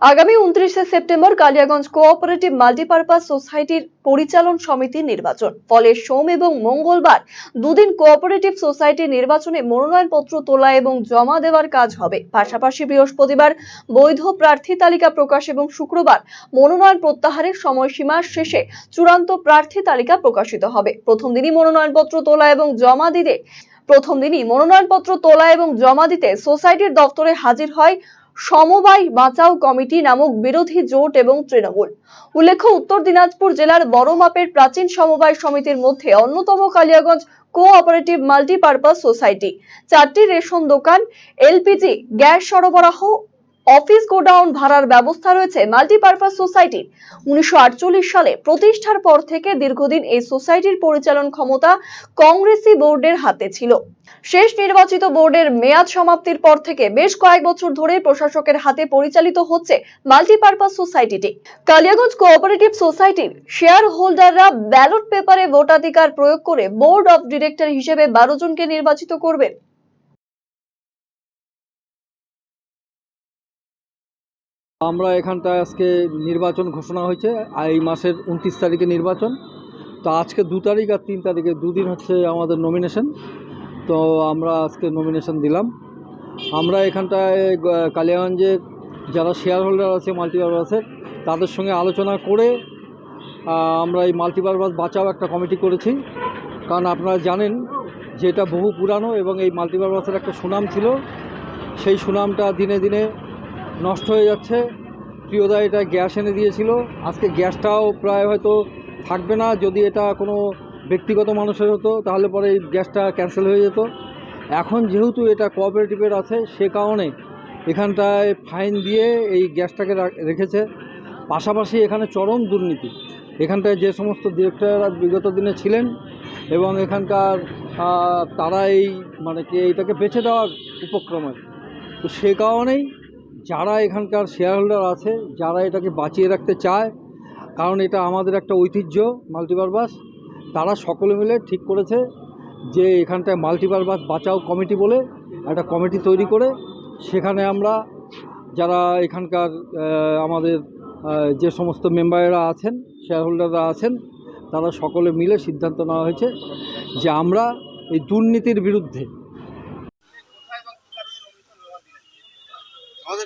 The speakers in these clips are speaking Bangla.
আগামী উনত্রিশে সেপ্টেম্বর কালিয়াগঞ্জ কোঅপারেটিভ মাল্টিপারপাস সোসাইটির পরিচালন সমিতির নির্বাচন। ফলে সোম এবং মঙ্গলবার দুদিন কোঅপারেটিভ সোসাইটির নির্বাচনে মনোনয়নপত্র তোলা এবং জমা দেওয়ার কাজ হবে। পাশাপাশি বৃহস্পতিবার বৈধ প্রার্থী তালিকা প্রকাশ এবং শুক্রবার মনোনয়ন প্রত্যাহারের সময়সীমা শেষে চূড়ান্ত প্রার্থী তালিকা প্রকাশিত হবে। প্রথম দিনই মনোনয়নপত্র তোলা এবং জমা দিতে প্রথম দিনই মনোনয়নপত্র তোলা এবং জমা দিতে সোসাইটির দপ্তরে হাজির হয় সমবায় বাঁচাও কমিটি নামক বিরোধী জোট এবং তৃণমূল। উল্লেখ্য, উত্তর দিনাজপুর জেলার বড় মাপের প্রাচীন সমবায় সমিতির মধ্যে অন্যতম কালিয়াগঞ্জ কোঅপারেটিভ মাল্টিপারপাস সোসাইটি। চারটি রেশন দোকান, এলপিজি, গ্যাস সরবরাহ অফিস গোডাউন ভাড়ার ব্যবস্থা রয়েছে মাল্টিপারপাস সোসাইটির উনিশশো সালে প্রতিষ্ঠার পর থেকে দীর্ঘদিন এই সোসাইটির পরিচালন ক্ষমতা কংগ্রেসি বোর্ডের হাতে ছিল। শেষ নির্বাচিত বোর্ডের মেয়াদ সমাপ্তির পর থেকে বেশ কয়েক বছর ধরে প্রশাসকের হাতে পরিচালিত হচ্ছে মাল্টিপারপাস সোসাইটিটি। কালিয়াগঞ্জ কোঅপারেটিভ সোসাইটির শেয়ার হোল্ডাররা ব্যালট পেপারে ভোটাধিকার প্রয়োগ করে বোর্ড অফ ডিরেক্টর হিসেবে বারো জনকে নির্বাচিত করবেন। আমরা এখানটায় আজকে নির্বাচন ঘোষণা হয়েছে এই মাসের উনত্রিশ তারিখে নির্বাচন। তো আজকে দু তারিখ আর তিন তারিখে দুদিন হচ্ছে আমাদের নমিনেশন তো আমরা আজকে নমিনেশন দিলাম। আমরা এখানটায় কালিয়াগঞ্জের যারা শেয়ার হোল্ডার আছে মাল্টিপারপাসের তাদের সঙ্গে আলোচনা করে আমরা এই মাল্টিপারপাস বাঁচাও একটা কমিটি করেছি। কারণ আপনারা জানেন যে এটা বহু পুরানো এবং এই মাল্টিপারপাসের একটা সুনাম ছিল। সেই সুনামটা দিনে দিনে নষ্ট হয়ে যাচ্ছে। প্রিয়দা এটা গ্যাস এনে দিয়েছিল। আজকে গ্যাসটাও প্রায় হয়তো থাকবে না। যদি এটা কোনো ব্যক্তিগত মানুষের হতো, তাহলে পরে এই গ্যাসটা ক্যান্সেল হয়ে যেত। এখন যেহেতু এটা কোঅপারেটিভের আছে, সে কারণে এখানটায় ফাইন দিয়ে এই গ্যাসটাকে রাখ- রেখেছে। পাশাপাশি এখানে চরম দুর্নীতি। এখানটায় যে সমস্ত ডিরেক্টররা বিগত দিনে ছিলেন এবং এখানকার তারা এই মানে কি এইটাকে বেছে দেওয়ার উপক্রমে। তো সে কারণেই যারা এখানকার শেয়ার হোল্ডার আছে, যারা এটাকে বাঁচিয়ে রাখতে চায়, কারণ এটা আমাদের একটা ঐতিহ্য মাল্টিপারপাস তারা সকলে মিলে ঠিক করেছে যে এখানটায় মাল্টিপারপাস বাঁচাও কমিটি বলে একটা কমিটি তৈরি করে, সেখানে আমরা যারা এখানকার আমাদের যে সমস্ত মেম্বাররা আছেন শেয়ার হোল্ডাররা আছেন, তারা সকলে মিলে সিদ্ধান্ত নেওয়া হয়েছে যে আমরা এই দুর্নীতির বিরুদ্ধে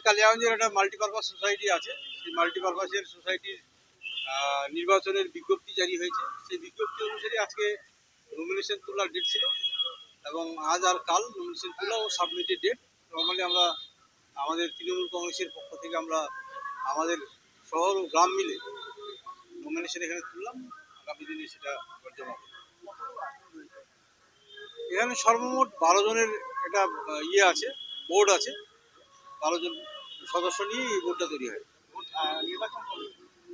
কালিয়াগঞ্জের একটা মাল্টিপারপাস সোসাইটি আছে। সেই মাল্টিপারপাসের সোসাইটির নির্বাচনের বিজ্ঞপ্তি জারি হয়েছে। সেই বিজ্ঞপ্তি অনুসারে আজকে নমিনেশন তোলার ডেট ছিল এবং আজ আর কাল নমিনেশন তোলা ও সাবমিটের ডেট নর্মালি আমরা আমাদের তৃণমূল কংগ্রেসের পক্ষ থেকে আমরা আমাদের শহর ও গ্রাম মিলে নমিনেশন এখানে তুললাম। আগামী দিনে সেটা জমা। এখানে সর্বমোট বারো জনের একটা ইয়ে আছে বোর্ড আছে। বারো জন সদস্য নিয়ে বোর্ডটা তৈরি হয়। নির্বাচন